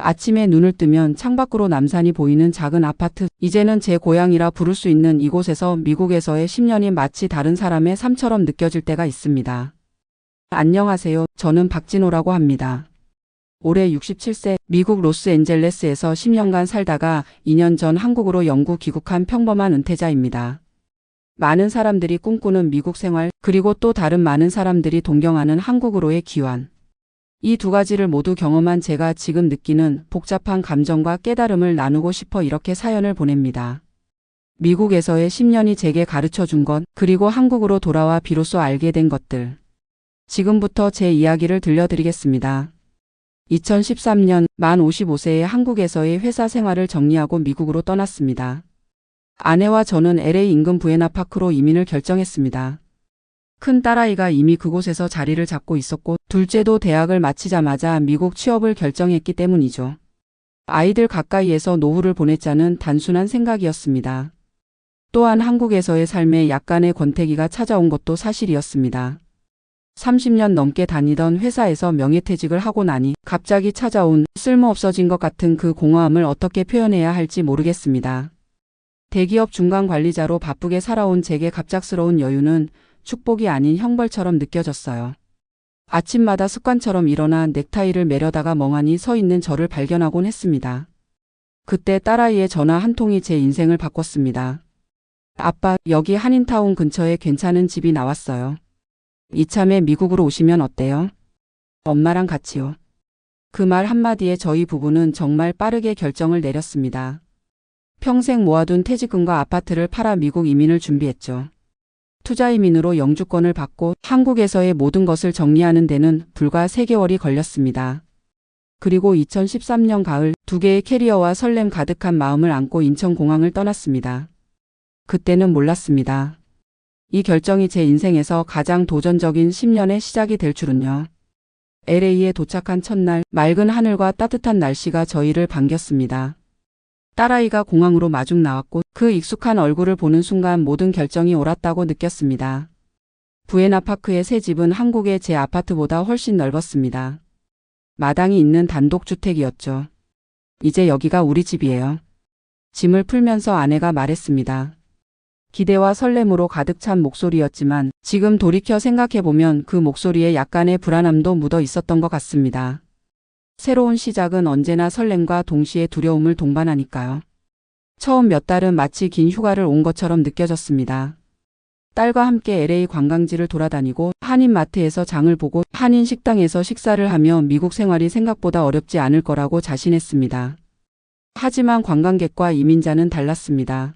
아침에 눈을 뜨면 창밖으로 남산이 보이는 작은 아파트. 이제는 제 고향이라 부를 수 있는 이곳에서 미국에서의 10년이 마치 다른 사람의 삶처럼 느껴질 때가 있습니다. 안녕하세요. 저는 박진호라고 합니다. 올해 67세 미국 로스앤젤레스에서 10년간 살다가 2년 전 한국으로 영구 귀국한 평범한 은퇴자입니다. 많은 사람들이 꿈꾸는 미국 생활, 그리고 또 다른 많은 사람들이 동경하는 한국으로의 귀환. 이 두 가지를 모두 경험한 제가 지금 느끼는 복잡한 감정과 깨달음을 나누고 싶어 이렇게 사연을 보냅니다. 미국에서의 10년이 제게 가르쳐 준 것, 그리고 한국으로 돌아와 비로소 알게 된 것들. 지금부터 제 이야기를 들려드리겠습니다. 2013년 만 55세에 한국에서의 회사 생활을 정리하고 미국으로 떠났습니다. 아내와 저는 LA 인근 부에나파크로 이민을 결정했습니다. 큰 딸아이가 이미 그곳에서 자리를 잡고 있었고 둘째도 대학을 마치자마자 미국 취업을 결정했기 때문이죠. 아이들 가까이에서 노후를 보냈자는 단순한 생각이었습니다. 또한 한국에서의 삶에 약간의 권태기가 찾아온 것도 사실이었습니다. 30년 넘게 다니던 회사에서 명예퇴직을 하고 나니 갑자기 찾아온 쓸모없어진 것 같은 그 공허함을 어떻게 표현해야 할지 모르겠습니다. 대기업 중간 관리자로 바쁘게 살아온 제게 갑작스러운 여유는 축복이 아닌 형벌처럼 느껴졌어요. 아침마다 습관처럼 일어나 넥타이를 매려다가 멍하니 서 있는 저를 발견하곤 했습니다. 그때 딸아이의 전화 한 통이 제 인생을 바꿨습니다. 아빠, 여기 한인타운 근처에 괜찮은 집이 나왔어요. 이참에 미국으로 오시면 어때요? 엄마랑 같이요. 그 말 한마디에 저희 부부는 정말 빠르게 결정을 내렸습니다. 평생 모아둔 퇴직금과 아파트를 팔아 미국 이민을 준비했죠. 투자 이민으로 영주권을 받고 한국에서의 모든 것을 정리하는 데는 불과 3개월이 걸렸습니다. 그리고 2013년 가을 두 개의 캐리어와 설렘 가득한 마음을 안고 인천공항을 떠났습니다. 그때는 몰랐습니다. 이 결정이 제 인생에서 가장 도전적인 10년의 시작이 될 줄은요. LA에 도착한 첫날 맑은 하늘과 따뜻한 날씨가 저희를 반겼습니다. 딸아이가 공항으로 마중 나왔고 그 익숙한 얼굴을 보는 순간 모든 결정이 옳았다고 느꼈습니다. 부에나파크의 새 집은 한국의 제 아파트보다 훨씬 넓었습니다. 마당이 있는 단독주택이었죠. 이제 여기가 우리 집이에요. 짐을 풀면서 아내가 말했습니다. 기대와 설렘으로 가득 찬 목소리였지만 지금 돌이켜 생각해보면 그 목소리에 약간의 불안함도 묻어 있었던 것 같습니다. 새로운 시작은 언제나 설렘과 동시에 두려움을 동반하니까요. 처음 몇 달은 마치 긴 휴가를 온 것처럼 느껴졌습니다. 딸과 함께 LA 관광지를 돌아다니고 한인마트에서 장을 보고 한인 식당에서 식사를 하며 미국 생활이 생각보다 어렵지 않을 거라고 자신했습니다. 하지만 관광객과 이민자는 달랐습니다.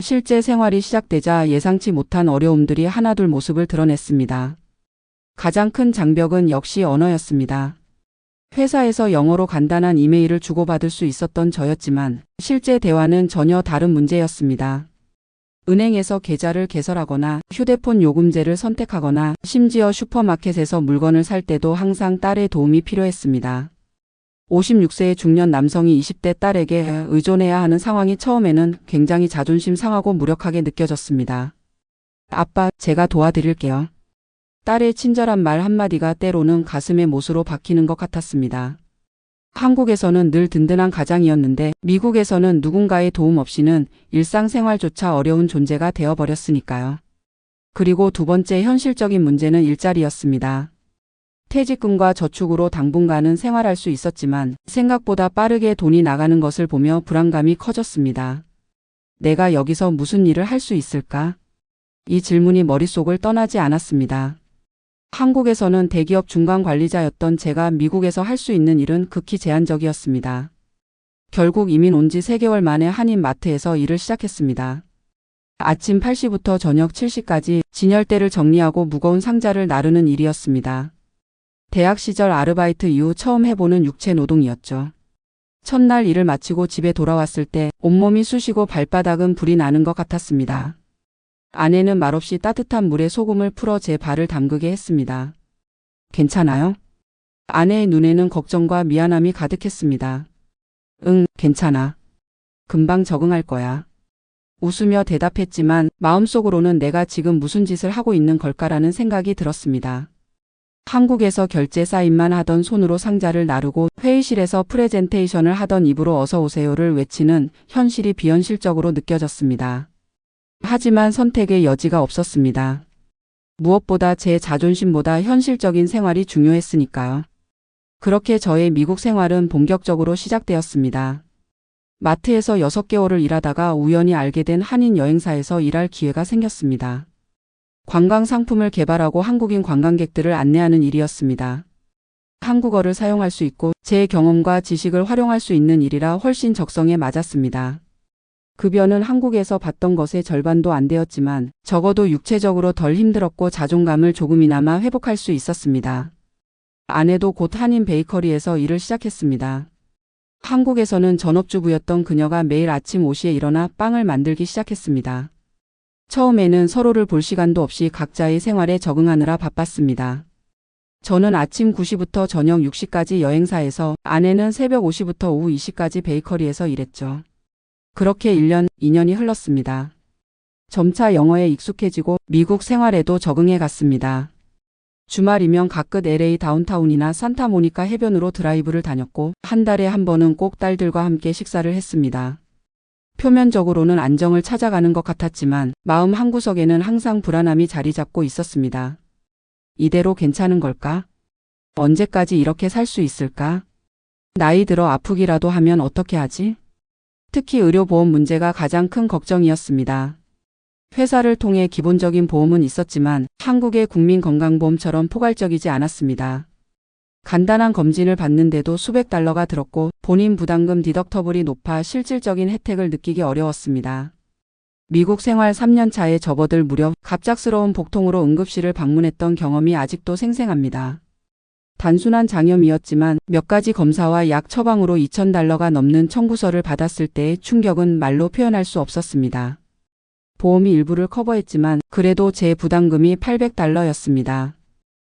실제 생활이 시작되자 예상치 못한 어려움들이 하나둘 모습을 드러냈습니다. 가장 큰 장벽은 역시 언어였습니다. 회사에서 영어로 간단한 이메일을 주고받을 수 있었던 저였지만 실제 대화는 전혀 다른 문제였습니다. 은행에서 계좌를 개설하거나 휴대폰 요금제를 선택하거나 심지어 슈퍼마켓에서 물건을 살 때도 항상 딸의 도움이 필요했습니다. 56세의 중년 남성이 20대 딸에게 의존해야 하는 상황이 처음에는 굉장히 자존심 상하고 무력하게 느껴졌습니다. 아빠, 제가 도와드릴게요. 딸의 친절한 말 한마디가 때로는 가슴의 못으로 박히는 것 같았습니다. 한국에서는 늘 든든한 가장이었는데 미국에서는 누군가의 도움 없이는 일상생활조차 어려운 존재가 되어버렸으니까요. 그리고 두 번째 현실적인 문제는 일자리였습니다. 퇴직금과 저축으로 당분간은 생활할 수 있었지만 생각보다 빠르게 돈이 나가는 것을 보며 불안감이 커졌습니다. 내가 여기서 무슨 일을 할 수 있을까? 이 질문이 머릿속을 떠나지 않았습니다. 한국에서는 대기업 중간 관리자였던 제가 미국에서 할 수 있는 일은 극히 제한적이었습니다. 결국 이민 온 지 3개월 만에 한인 마트에서 일을 시작했습니다. 아침 8시부터 저녁 7시까지 진열대를 정리하고 무거운 상자를 나르는 일이었습니다. 대학 시절 아르바이트 이후 처음 해보는 육체 노동이었죠. 첫날 일을 마치고 집에 돌아왔을 때 온몸이 쑤시고 발바닥은 불이 나는 것 같았습니다. 아내는 말없이 따뜻한 물에 소금을 풀어 제 발을 담그게 했습니다. 괜찮아요? 아내의 눈에는 걱정과 미안함이 가득했습니다. 응, 괜찮아. 금방 적응할 거야. 웃으며 대답했지만 마음속으로는 내가 지금 무슨 짓을 하고 있는 걸까라는 생각이 들었습니다. 한국에서 결제 사인만 하던 손으로 상자를 나르고 회의실에서 프레젠테이션을 하던 입으로 어서 오세요를 외치는 현실이 비현실적으로 느껴졌습니다. 하지만 선택의 여지가 없었습니다. 무엇보다 제 자존심보다 현실적인 생활이 중요했으니까요. 그렇게 저의 미국 생활은 본격적으로 시작되었습니다. 마트에서 6개월을 일하다가 우연히 알게 된 한인 여행사에서 일할 기회가 생겼습니다. 관광 상품을 개발하고 한국인 관광객들을 안내하는 일이었습니다. 한국어를 사용할 수 있고 제 경험과 지식을 활용할 수 있는 일이라 훨씬 적성에 맞았습니다. 급여는 한국에서 받던 것의 절반도 안 되었지만 적어도 육체적으로 덜 힘들었고 자존감을 조금이나마 회복할 수 있었습니다. 아내도 곧 한인 베이커리에서 일을 시작했습니다. 한국에서는 전업주부였던 그녀가 매일 아침 5시에 일어나 빵을 만들기 시작했습니다. 처음에는 서로를 볼 시간도 없이 각자의 생활에 적응하느라 바빴습니다. 저는 아침 9시부터 저녁 6시까지 여행사에서 아내는 새벽 5시부터 오후 2시까지 베이커리에서 일했죠. 그렇게 1년, 2년이 흘렀습니다. 점차 영어에 익숙해지고 미국 생활에도 적응해 갔습니다. 주말이면 가끝 LA 다운타운이나 산타모니카 해변으로 드라이브를 다녔고 한 달에 한 번은 꼭 딸들과 함께 식사를 했습니다. 표면적으로는 안정을 찾아가는 것 같았지만 마음 한구석에는 항상 불안함이 자리 잡고 있었습니다. 이대로 괜찮은 걸까? 언제까지 이렇게 살 수 있을까? 나이 들어 아프기라도 하면 어떻게 하지? 특히 의료보험 문제가 가장 큰 걱정이었습니다. 회사를 통해 기본적인 보험은 있었지만 한국의 국민건강보험처럼 포괄적이지 않았습니다. 간단한 검진을 받는데도 수백 달러가 들었고 본인 부담금 디덕터블이 높아 실질적인 혜택을 느끼기 어려웠습니다. 미국 생활 3년 차에 접어들 무렵 갑작스러운 복통으로 응급실을 방문했던 경험이 아직도 생생합니다. 단순한 장염이었지만 몇 가지 검사와 약 처방으로 2,000달러가 넘는 청구서를 받았을 때의 충격은 말로 표현할 수 없었습니다. 보험이 일부를 커버했지만 그래도 제 부담금이 800달러였습니다.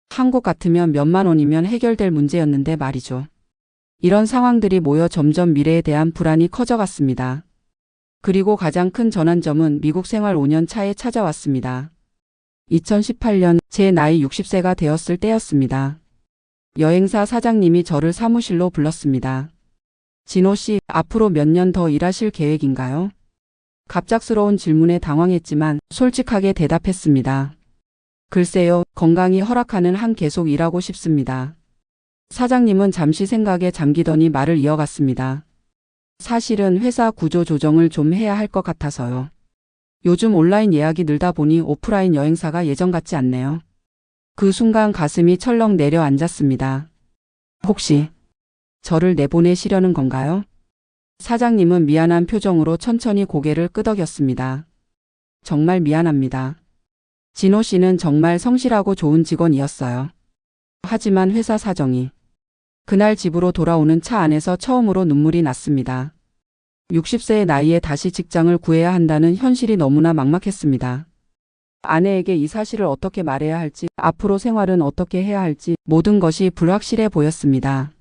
한국 같으면 몇만 원이면 해결될 문제였는데 말이죠. 이런 상황들이 모여 점점 미래에 대한 불안이 커져갔습니다. 그리고 가장 큰 전환점은 미국 생활 5년 차에 찾아왔습니다. 2018년 제 나이 60세가 되었을 때였습니다. 여행사 사장님이 저를 사무실로 불렀습니다. 진호 씨, 앞으로 몇 년 더 일하실 계획인가요? 갑작스러운 질문에 당황했지만 솔직하게 대답했습니다. 글쎄요, 건강이 허락하는 한 계속 일하고 싶습니다. 사장님은 잠시 생각에 잠기더니 말을 이어갔습니다. 사실은 회사 구조 조정을 좀 해야 할 것 같아서요. 요즘 온라인 예약이 늘다 보니 오프라인 여행사가 예전 같지 않네요. 그 순간 가슴이 철렁 내려앉았습니다. 혹시 저를 내보내시려는 건가요? 사장님은 미안한 표정으로 천천히 고개를 끄덕였습니다. 정말 미안합니다. 진호 씨는 정말 성실하고 좋은 직원이었어요. 하지만 회사 사정이 그날 집으로 돌아오는 차 안에서 처음으로 눈물이 났습니다. 60세의 나이에 다시 직장을 구해야 한다는 현실이 너무나 막막했습니다. 아내에게 이 사실을 어떻게 말해야 할지, 앞으로 생활은 어떻게 해야 할지 모든 것이 불확실해 보였습니다.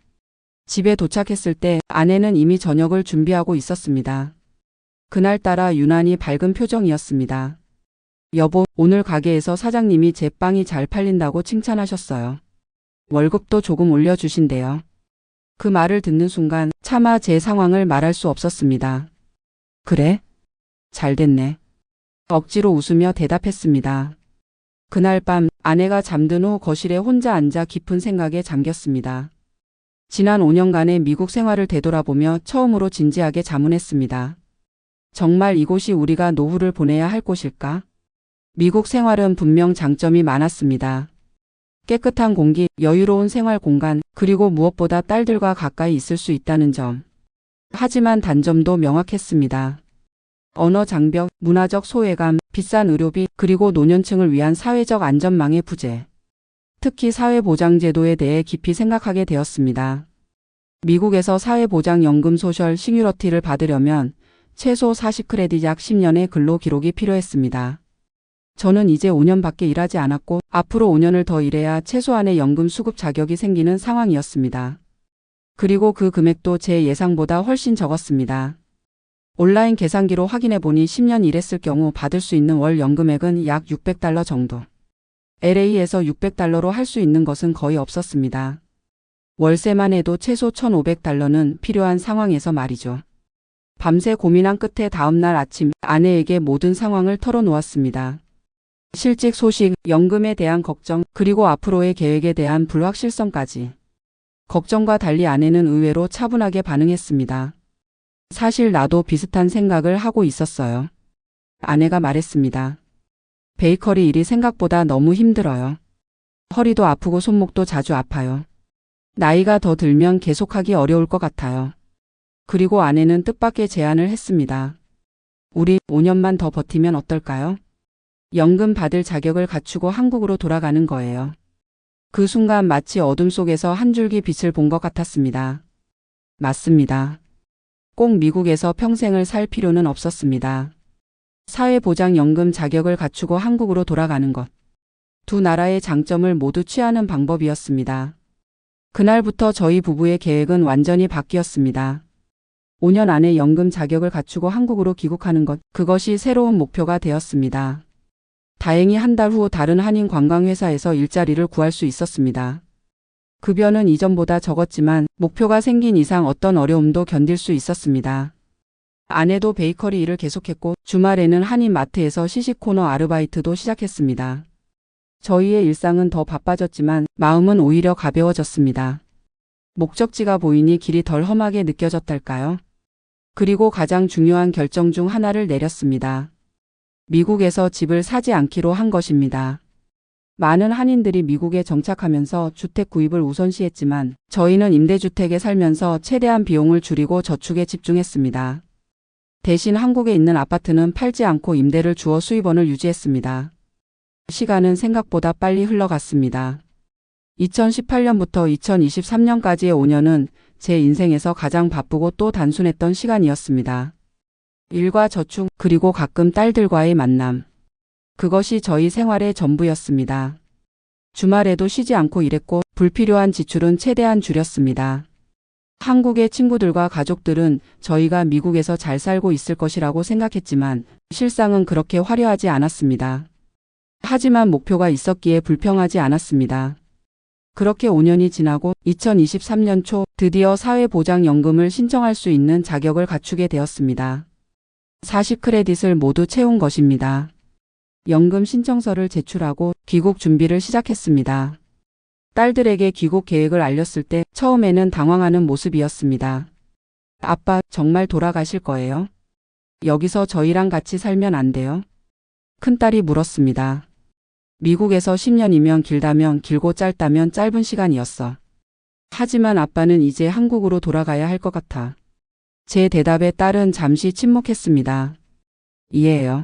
집에 도착했을 때 아내는 이미 저녁을 준비하고 있었습니다. 그날따라 유난히 밝은 표정이었습니다. 여보, 오늘 가게에서 사장님이 제 빵이 잘 팔린다고 칭찬하셨어요. 월급도 조금 올려주신대요. 그 말을 듣는 순간 차마 제 상황을 말할 수 없었습니다. 그래? 잘 됐네. 억지로 웃으며 대답했습니다. 그날 밤 아내가 잠든 후 거실에 혼자 앉아 깊은 생각에 잠겼습니다. 지난 5년간의 미국 생활을 되돌아보며 처음으로 진지하게 자문했습니다. 정말 이곳이 우리가 노후를 보내야 할 곳일까? 미국 생활은 분명 장점이 많았습니다. 깨끗한 공기, 여유로운 생활 공간, 그리고 무엇보다 딸들과 가까이 있을 수 있다는 점. 하지만 단점도 명확했습니다. 언어 장벽, 문화적 소외감, 비싼 의료비, 그리고 노년층을 위한 사회적 안전망의 부재. 특히 사회보장제도에 대해 깊이 생각하게 되었습니다. 미국에서 사회보장연금 소셜 싱유러티를 받으려면 최소 40크레딧 약 10년의 근로 기록이 필요했습니다. 저는 이제 5년밖에 일하지 않았고 앞으로 5년을 더 일해야 최소한의 연금 수급 자격이 생기는 상황이었습니다. 그리고 그 금액도 제 예상보다 훨씬 적었습니다. 온라인 계산기로 확인해 보니 10년 일했을 경우 받을 수 있는 월 연금액은 약 600달러 정도. LA에서 600달러로 할 수 있는 것은 거의 없었습니다. 월세만 해도 최소 1,500달러는 필요한 상황에서 말이죠. 밤새 고민한 끝에 다음날 아침 아내에게 모든 상황을 털어놓았습니다. 실직 소식, 연금에 대한 걱정, 그리고 앞으로의 계획에 대한 불확실성까지. 걱정과 달리 아내는 의외로 차분하게 반응했습니다. 사실 나도 비슷한 생각을 하고 있었어요. 아내가 말했습니다. 베이커리 일이 생각보다 너무 힘들어요. 허리도 아프고 손목도 자주 아파요. 나이가 더 들면 계속하기 어려울 것 같아요. 그리고 아내는 뜻밖의 제안을 했습니다. 우리 5년만 더 버티면 어떨까요? 연금 받을 자격을 갖추고 한국으로 돌아가는 거예요. 그 순간 마치 어둠 속에서 한 줄기 빛을 본 것 같았습니다. 맞습니다. 꼭 미국에서 평생을 살 필요는 없었습니다. 사회보장연금 자격을 갖추고 한국으로 돌아가는 것. 두 나라의 장점을 모두 취하는 방법이었습니다. 그날부터 저희 부부의 계획은 완전히 바뀌었습니다. 5년 안에 연금 자격을 갖추고 한국으로 귀국하는 것, 그것이 새로운 목표가 되었습니다. 다행히 한 달 후 다른 한인 관광회사에서 일자리를 구할 수 있었습니다. 급여는 이전보다 적었지만 목표가 생긴 이상 어떤 어려움도 견딜 수 있었습니다. 아내도 베이커리 일을 계속했고 주말에는 한인 마트에서 시식 코너 아르바이트도 시작했습니다. 저희의 일상은 더 바빠졌지만 마음은 오히려 가벼워졌습니다. 목적지가 보이니 길이 덜 험하게 느껴졌달까요? 그리고 가장 중요한 결정 중 하나를 내렸습니다. 미국에서 집을 사지 않기로 한 것입니다. 많은 한인들이 미국에 정착하면서 주택 구입을 우선시했지만 저희는 임대주택에 살면서 최대한 비용을 줄이고 저축에 집중했습니다. 대신 한국에 있는 아파트는 팔지 않고 임대를 주어 수입원을 유지했습니다. 시간은 생각보다 빨리 흘러갔습니다. 2018년부터 2023년까지의 5년은 제 인생에서 가장 바쁘고 또 단순했던 시간이었습니다. 일과 저축, 그리고 가끔 딸들과의 만남. 그것이 저희 생활의 전부였습니다. 주말에도 쉬지 않고 일했고 불필요한 지출은 최대한 줄였습니다. 한국의 친구들과 가족들은 저희가 미국에서 잘 살고 있을 것이라고 생각했지만 실상은 그렇게 화려하지 않았습니다. 하지만 목표가 있었기에 불평하지 않았습니다. 그렇게 5년이 지나고 2023년 초 드디어 사회보장연금을 신청할 수 있는 자격을 갖추게 되었습니다. 40 크레딧을 모두 채운 것입니다. 연금 신청서를 제출하고 귀국 준비를 시작했습니다. 딸들에게 귀국 계획을 알렸을 때 처음에는 당황하는 모습이었습니다. 아빠, 정말 돌아가실 거예요? 여기서 저희랑 같이 살면 안 돼요? 큰딸이 물었습니다. 미국에서 10년이면 길다면 길고 짧다면 짧은 시간이었어. 하지만 아빠는 이제 한국으로 돌아가야 할 것 같아. 제 대답에 딸은 잠시 침묵했습니다. 이해해요.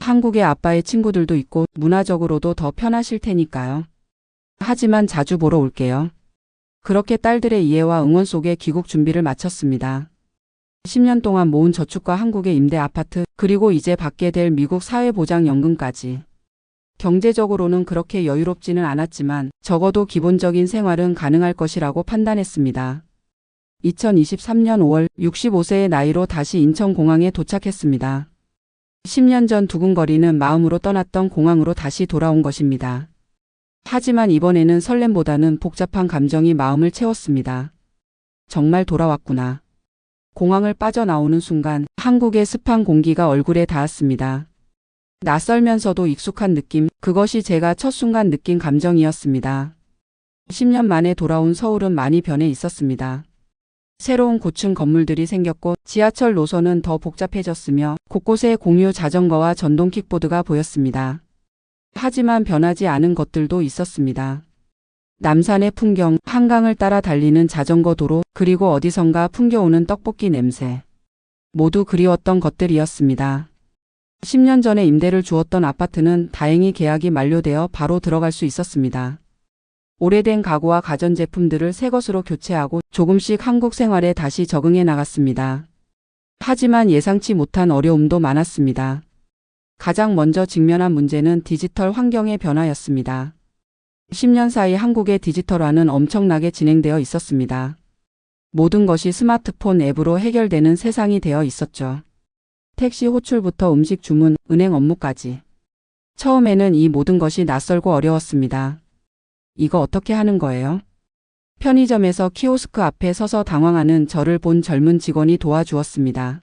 한국에 아빠의 친구들도 있고 문화적으로도 더 편하실 테니까요. 하지만 자주 보러 올게요. 그렇게 딸들의 이해와 응원 속에 귀국 준비를 마쳤습니다. 10년 동안 모은 저축과 한국의 임대 아파트, 그리고 이제 받게 될 미국 사회보장연금까지. 경제적으로는 그렇게 여유롭지는 않았지만 적어도 기본적인 생활은 가능할 것이라고 판단했습니다. 2023년 5월 65세의 나이로 다시 인천공항에 도착했습니다. 10년 전 두근거리는 마음으로 떠났던 공항으로 다시 돌아온 것입니다. 하지만 이번에는 설렘보다는 복잡한 감정이 마음을 채웠습니다. 정말 돌아왔구나. 공항을 빠져나오는 순간 한국의 습한 공기가 얼굴에 닿았습니다. 낯설면서도 익숙한 느낌, 그것이 제가 첫 순간 느낀 감정이었습니다. 10년 만에 돌아온 서울은 많이 변해 있었습니다. 새로운 고층 건물들이 생겼고 지하철 노선은 더 복잡해졌으며 곳곳에 공유 자전거와 전동 킥보드가 보였습니다. 하지만 변하지 않은 것들도 있었습니다. 남산의 풍경, 한강을 따라 달리는 자전거 도로, 그리고 어디선가 풍겨오는 떡볶이 냄새. 모두 그리웠던 것들이었습니다. 10년 전에 임대를 주었던 아파트는 다행히 계약이 만료되어 바로 들어갈 수 있었습니다. 오래된 가구와 가전제품들을 새 것으로 교체하고 조금씩 한국 생활에 다시 적응해 나갔습니다. 하지만 예상치 못한 어려움도 많았습니다. 가장 먼저 직면한 문제는 디지털 환경의 변화였습니다. 10년 사이 한국의 디지털화는 엄청나게 진행되어 있었습니다. 모든 것이 스마트폰 앱으로 해결되는 세상이 되어 있었죠. 택시 호출부터 음식 주문, 은행 업무까지. 처음에는 이 모든 것이 낯설고 어려웠습니다. 이거 어떻게 하는 거예요? 편의점에서 키오스크 앞에 서서 당황하는 저를 본 젊은 직원이 도와주었습니다.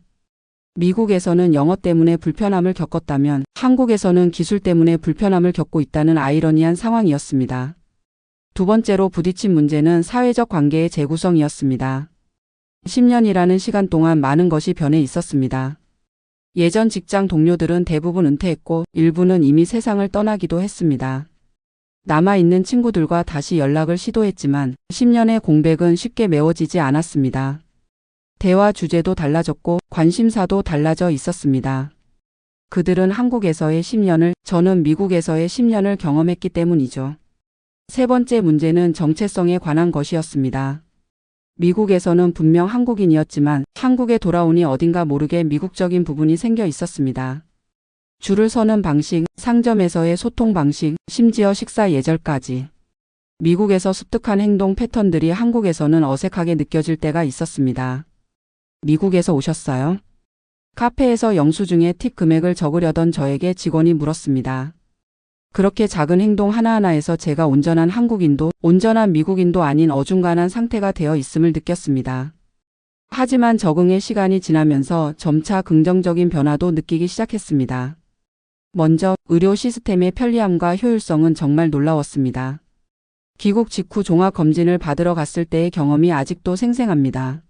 미국에서는 영어 때문에 불편함을 겪었다면 한국에서는 기술 때문에 불편함을 겪고 있다는 아이러니한 상황이었습니다. 두 번째로 부딪힌 문제는 사회적 관계의 재구성이었습니다. 10년이라는 시간 동안 많은 것이 변해 있었습니다. 예전 직장 동료들은 대부분 은퇴했고 일부는 이미 세상을 떠나기도 했습니다. 남아있는 친구들과 다시 연락을 시도했지만 10년의 공백은 쉽게 메워지지 않았습니다. 대화 주제도 달라졌고 관심사도 달라져 있었습니다. 그들은 한국에서의 10년을, 저는 미국에서의 10년을 경험했기 때문이죠. 세 번째 문제는 정체성에 관한 것이었습니다. 미국에서는 분명 한국인이었지만 한국에 돌아오니 어딘가 모르게 미국적인 부분이 생겨 있었습니다. 줄을 서는 방식, 상점에서의 소통 방식, 심지어 식사 예절까지. 미국에서 습득한 행동 패턴들이 한국에서는 어색하게 느껴질 때가 있었습니다. 미국에서 오셨어요? 카페에서 영수증에 팁 금액을 적으려던 저에게 직원이 물었습니다. 그렇게 작은 행동 하나하나에서 제가 온전한 한국인도 온전한 미국인도 아닌 어중간한 상태가 되어 있음을 느꼈습니다. 하지만 적응의 시간이 지나면서 점차 긍정적인 변화도 느끼기 시작했습니다. 먼저 의료 시스템의 편리함과 효율성은 정말 놀라웠습니다. 귀국 직후 종합 검진을 받으러 갔을 때의 경험이 아직도 생생합니다.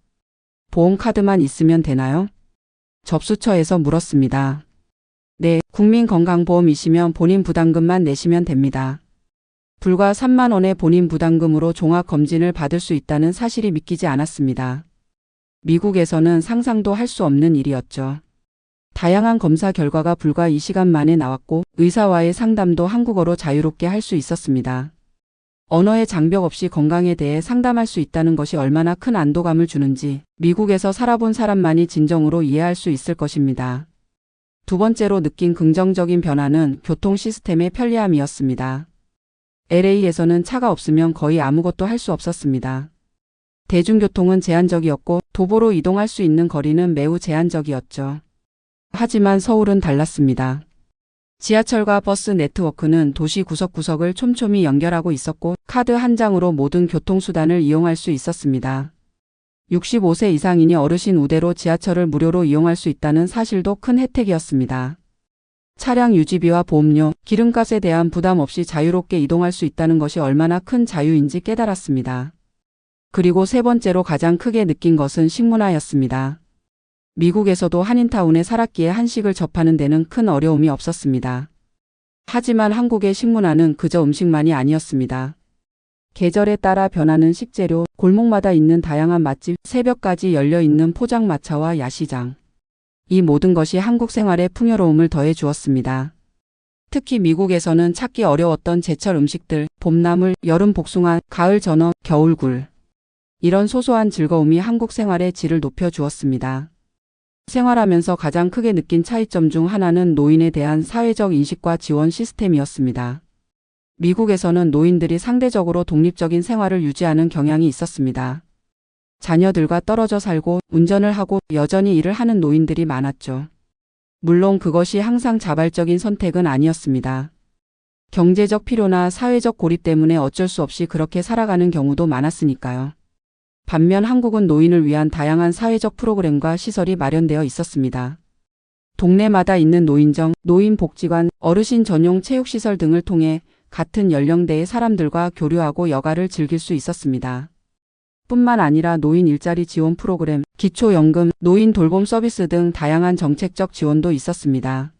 보험카드만 있으면 되나요? 접수처에서 물었습니다. 네, 국민건강보험이시면 본인 부담금만 내시면 됩니다. 불과 3만 원의 본인 부담금으로 종합검진을 받을 수 있다는 사실이 믿기지 않았습니다. 미국에서는 상상도 할 수 없는 일이었죠. 다양한 검사 결과가 불과 2시간 만에 나왔고 의사와의 상담도 한국어로 자유롭게 할 수 있었습니다. 언어의 장벽 없이 건강에 대해 상담할 수 있다는 것이 얼마나 큰 안도감을 주는지 미국에서 살아본 사람만이 진정으로 이해할 수 있을 것입니다. 두 번째로 느낀 긍정적인 변화는 교통 시스템의 편리함이었습니다. LA에서는 차가 없으면 거의 아무것도 할 수 없었습니다. 대중교통은 제한적이었고 도보로 이동할 수 있는 거리는 매우 제한적이었죠. 하지만 서울은 달랐습니다. 지하철과 버스 네트워크는 도시 구석구석을 촘촘히 연결하고 있었고 카드 한 장으로 모든 교통수단을 이용할 수 있었습니다. 65세 이상이니 어르신 우대로 지하철을 무료로 이용할 수 있다는 사실도 큰 혜택이었습니다. 차량 유지비와 보험료, 기름값에 대한 부담 없이 자유롭게 이동할 수 있다는 것이 얼마나 큰 자유인지 깨달았습니다. 그리고 세 번째로 가장 크게 느낀 것은 식문화였습니다. 미국에서도 한인타운에 살았기에 한식을 접하는 데는 큰 어려움이 없었습니다. 하지만 한국의 식문화는 그저 음식만이 아니었습니다. 계절에 따라 변하는 식재료, 골목마다 있는 다양한 맛집, 새벽까지 열려 있는 포장마차와 야시장. 이 모든 것이 한국 생활의 풍요로움을 더해 주었습니다. 특히 미국에서는 찾기 어려웠던 제철 음식들, 봄나물, 여름 복숭아, 가을 전어, 겨울 굴. 이런 소소한 즐거움이 한국 생활의 질을 높여 주었습니다. 생활하면서 가장 크게 느낀 차이점 중 하나는 노인에 대한 사회적 인식과 지원 시스템이었습니다. 미국에서는 노인들이 상대적으로 독립적인 생활을 유지하는 경향이 있었습니다. 자녀들과 떨어져 살고 운전을 하고 여전히 일을 하는 노인들이 많았죠. 물론 그것이 항상 자발적인 선택은 아니었습니다. 경제적 필요나 사회적 고립 때문에 어쩔 수 없이 그렇게 살아가는 경우도 많았으니까요. 반면 한국은 노인을 위한 다양한 사회적 프로그램과 시설이 마련되어 있었습니다. 동네마다 있는 노인정, 노인복지관, 어르신 전용 체육시설 등을 통해 같은 연령대의 사람들과 교류하고 여가를 즐길 수 있었습니다. 뿐만 아니라 노인 일자리 지원 프로그램, 기초연금, 노인 돌봄 서비스 등 다양한 정책적 지원도 있었습니다.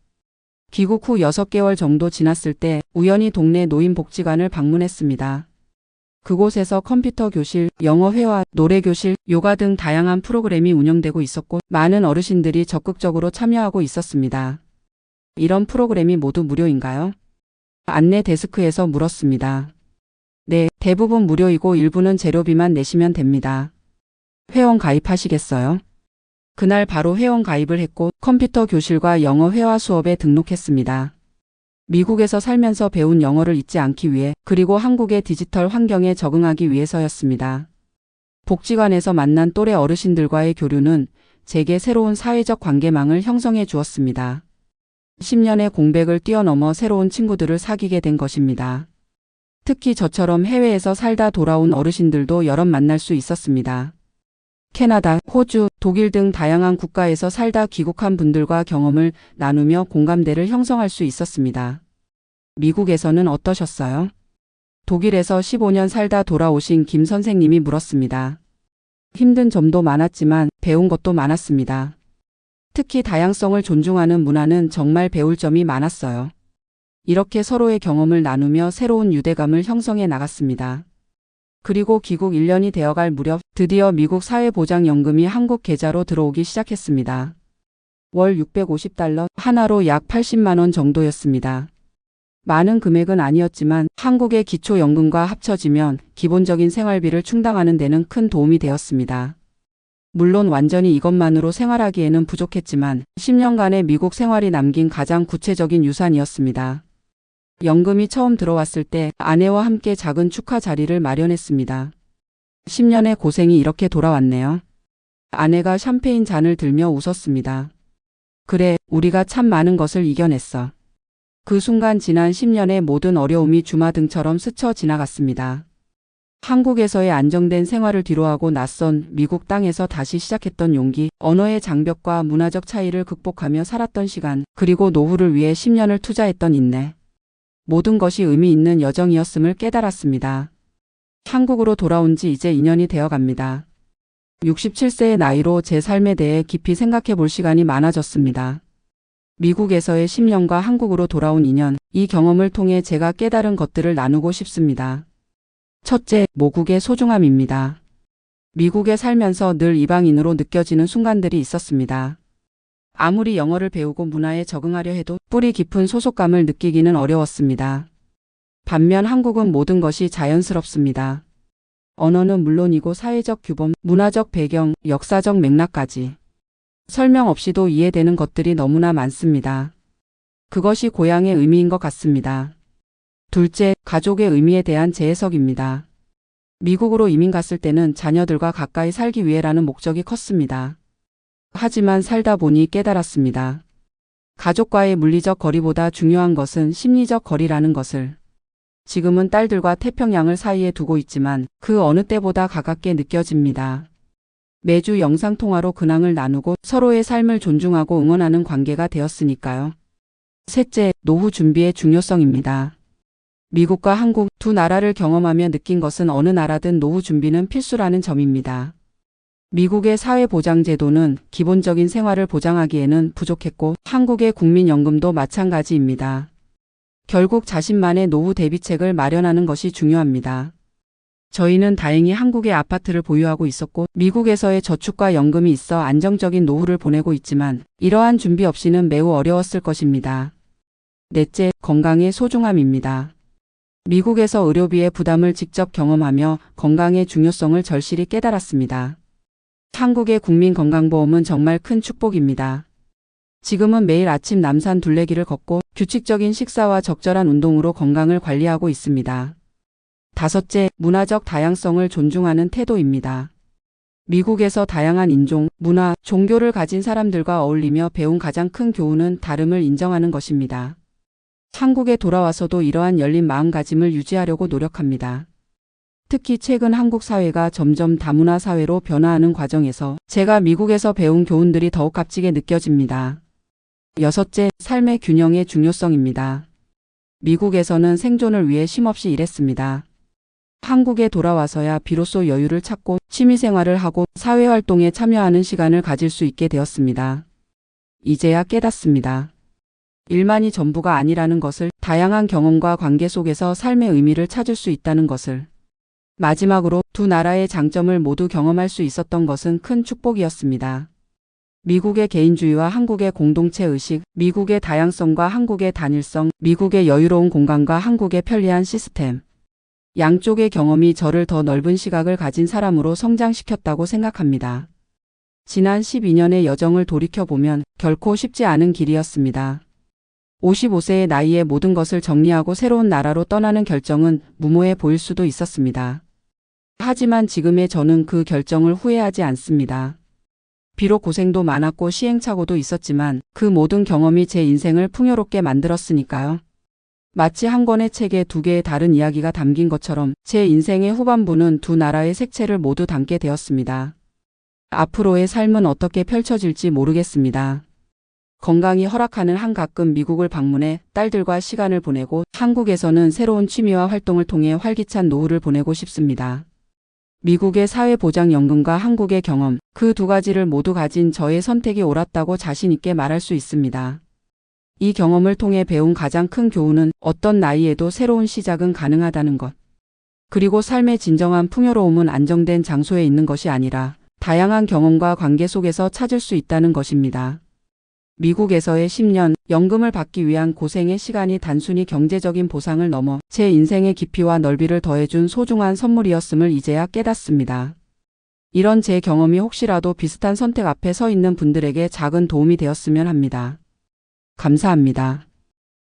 귀국 후 6개월 정도 지났을 때 우연히 동네 노인복지관을 방문했습니다. 그곳에서 컴퓨터 교실, 영어 회화, 노래 교실, 요가 등 다양한 프로그램이 운영되고 있었고 많은 어르신들이 적극적으로 참여하고 있었습니다. 이런 프로그램이 모두 무료인가요? 안내 데스크에서 물었습니다. 네, 대부분 무료이고 일부는 재료비만 내시면 됩니다. 회원 가입하시겠어요? 그날 바로 회원 가입을 했고 컴퓨터 교실과 영어 회화 수업에 등록했습니다. 미국에서 살면서 배운 영어를 잊지 않기 위해 그리고 한국의 디지털 환경에 적응하기 위해서였습니다. 복지관에서 만난 또래 어르신들과의 교류는 제게 새로운 사회적 관계망을 형성해 주었습니다. 10년의 공백을 뛰어넘어 새로운 친구들을 사귀게 된 것입니다. 특히 저처럼 해외에서 살다 돌아온 어르신들도 여럿 만날 수 있었습니다. 캐나다, 호주, 독일 등 다양한 국가에서 살다 귀국한 분들과 경험을 나누며 공감대를 형성할 수 있었습니다. 미국에서는 어떠셨어요? 독일에서 15년 살다 돌아오신 김 선생님이 물었습니다. 힘든 점도 많았지만 배운 것도 많았습니다. 특히 다양성을 존중하는 문화는 정말 배울 점이 많았어요. 이렇게 서로의 경험을 나누며 새로운 유대감을 형성해 나갔습니다. 그리고 귀국 1년이 되어갈 무렵 드디어 미국 사회보장연금이 한국 계좌로 들어오기 시작했습니다. 월 650달러, 하나로 약 80만원 정도였습니다. 많은 금액은 아니었지만 한국의 기초연금과 합쳐지면 기본적인 생활비를 충당하는 데는 큰 도움이 되었습니다. 물론 완전히 이것만으로 생활하기에는 부족했지만 10년간의 미국 생활이 남긴 가장 구체적인 유산이었습니다. 연금이 처음 들어왔을 때 아내와 함께 작은 축하 자리를 마련했습니다. 10년의 고생이 이렇게 돌아왔네요. 아내가 샴페인 잔을 들며 웃었습니다. 그래, 우리가 참 많은 것을 이겨냈어. 그 순간 지난 10년의 모든 어려움이 주마등처럼 스쳐 지나갔습니다. 한국에서의 안정된 생활을 뒤로하고 낯선 미국 땅에서 다시 시작했던 용기, 언어의 장벽과 문화적 차이를 극복하며 살았던 시간, 그리고 노후를 위해 10년을 투자했던 인내. 모든 것이 의미 있는 여정이었음을 깨달았습니다. 한국으로 돌아온 지 이제 2년이 되어 갑니다. 67세의 나이로 제 삶에 대해 깊이 생각해 볼 시간이 많아졌습니다. 미국에서의 10년과 한국으로 돌아온 2년, 이 경험을 통해 제가 깨달은 것들을 나누고 싶습니다. 첫째, 모국의 소중함입니다. 미국에 살면서 늘 이방인으로 느껴지는 순간들이 있었습니다. 아무리 영어를 배우고 문화에 적응하려 해도 뿌리 깊은 소속감을 느끼기는 어려웠습니다. 반면 한국은 모든 것이 자연스럽습니다. 언어는 물론이고 사회적 규범, 문화적 배경, 역사적 맥락까지. 설명 없이도 이해되는 것들이 너무나 많습니다. 그것이 고향의 의미인 것 같습니다. 둘째, 가족의 의미에 대한 재해석입니다. 미국으로 이민 갔을 때는 자녀들과 가까이 살기 위해라는 목적이 컸습니다. 하지만 살다 보니 깨달았습니다. 가족과의 물리적 거리보다 중요한 것은 심리적 거리라는 것을. 지금은 딸들과 태평양을 사이에 두고 있지만 그 어느 때보다 가깝게 느껴집니다. 매주 영상통화로 근황을 나누고 서로의 삶을 존중하고 응원하는 관계가 되었으니까요. 셋째, 노후 준비의 중요성입니다. 미국과 한국 두 나라를 경험하며 느낀 것은 어느 나라든 노후 준비는 필수라는 점입니다. 미국의 사회보장제도는 기본적인 생활을 보장하기에는 부족했고 한국의 국민연금도 마찬가지입니다. 결국 자신만의 노후 대비책을 마련하는 것이 중요합니다. 저희는 다행히 한국의 아파트를 보유하고 있었고 미국에서의 저축과 연금이 있어 안정적인 노후를 보내고 있지만 이러한 준비 없이는 매우 어려웠을 것입니다. 넷째, 건강의 소중함입니다. 미국에서 의료비의 부담을 직접 경험하며 건강의 중요성을 절실히 깨달았습니다. 한국의 국민건강보험은 정말 큰 축복입니다. 지금은 매일 아침 남산 둘레길을 걷고 규칙적인 식사와 적절한 운동으로 건강을 관리하고 있습니다. 다섯째, 문화적 다양성을 존중하는 태도입니다. 미국에서 다양한 인종, 문화, 종교를 가진 사람들과 어울리며 배운 가장 큰 교훈은 다름을 인정하는 것입니다. 한국에 돌아와서도 이러한 열린 마음가짐을 유지하려고 노력합니다. 특히 최근 한국 사회가 점점 다문화 사회로 변화하는 과정에서 제가 미국에서 배운 교훈들이 더욱 값지게 느껴집니다. 여섯째, 삶의 균형의 중요성입니다. 미국에서는 생존을 위해 쉼없이 일했습니다. 한국에 돌아와서야 비로소 여유를 찾고 취미생활을 하고 사회활동에 참여하는 시간을 가질 수 있게 되었습니다. 이제야 깨닫습니다. 일만이 전부가 아니라는 것을 다양한 경험과 관계 속에서 삶의 의미를 찾을 수 있다는 것을 마지막으로 두 나라의 장점을 모두 경험할 수 있었던 것은 큰 축복이었습니다. 미국의 개인주의와 한국의 공동체 의식, 미국의 다양성과 한국의 단일성, 미국의 여유로운 공간과 한국의 편리한 시스템. 양쪽의 경험이 저를 더 넓은 시각을 가진 사람으로 성장시켰다고 생각합니다. 지난 12년의 여정을 돌이켜보면 결코 쉽지 않은 길이었습니다. 55세의 나이에 모든 것을 정리하고 새로운 나라로 떠나는 결정은 무모해 보일 수도 있었습니다. 하지만 지금의 저는 그 결정을 후회하지 않습니다. 비록 고생도 많았고 시행착오도 있었지만 그 모든 경험이 제 인생을 풍요롭게 만들었으니까요. 마치 한 권의 책에 두 개의 다른 이야기가 담긴 것처럼 제 인생의 후반부는 두 나라의 색채를 모두 담게 되었습니다. 앞으로의 삶은 어떻게 펼쳐질지 모르겠습니다. 건강이 허락하는 한 가끔 미국을 방문해 딸들과 시간을 보내고 한국에서는 새로운 취미와 활동을 통해 활기찬 노후를 보내고 싶습니다. 미국의 사회보장연금과 한국의 경험, 그 두 가지를 모두 가진 저의 선택이 옳았다고 자신있게 말할 수 있습니다. 이 경험을 통해 배운 가장 큰 교훈은 어떤 나이에도 새로운 시작은 가능하다는 것. 그리고 삶의 진정한 풍요로움은 안정된 장소에 있는 것이 아니라 다양한 경험과 관계 속에서 찾을 수 있다는 것입니다. 미국에서의 10년 연금을 받기 위한 고생의 시간이 단순히 경제적인 보상을 넘어 제 인생의 깊이와 넓이를 더해준 소중한 선물이었음을 이제야 깨닫습니다. 이런 제 경험이 혹시라도 비슷한 선택 앞에 서 있는 분들에게 작은 도움이 되었으면 합니다. 감사합니다.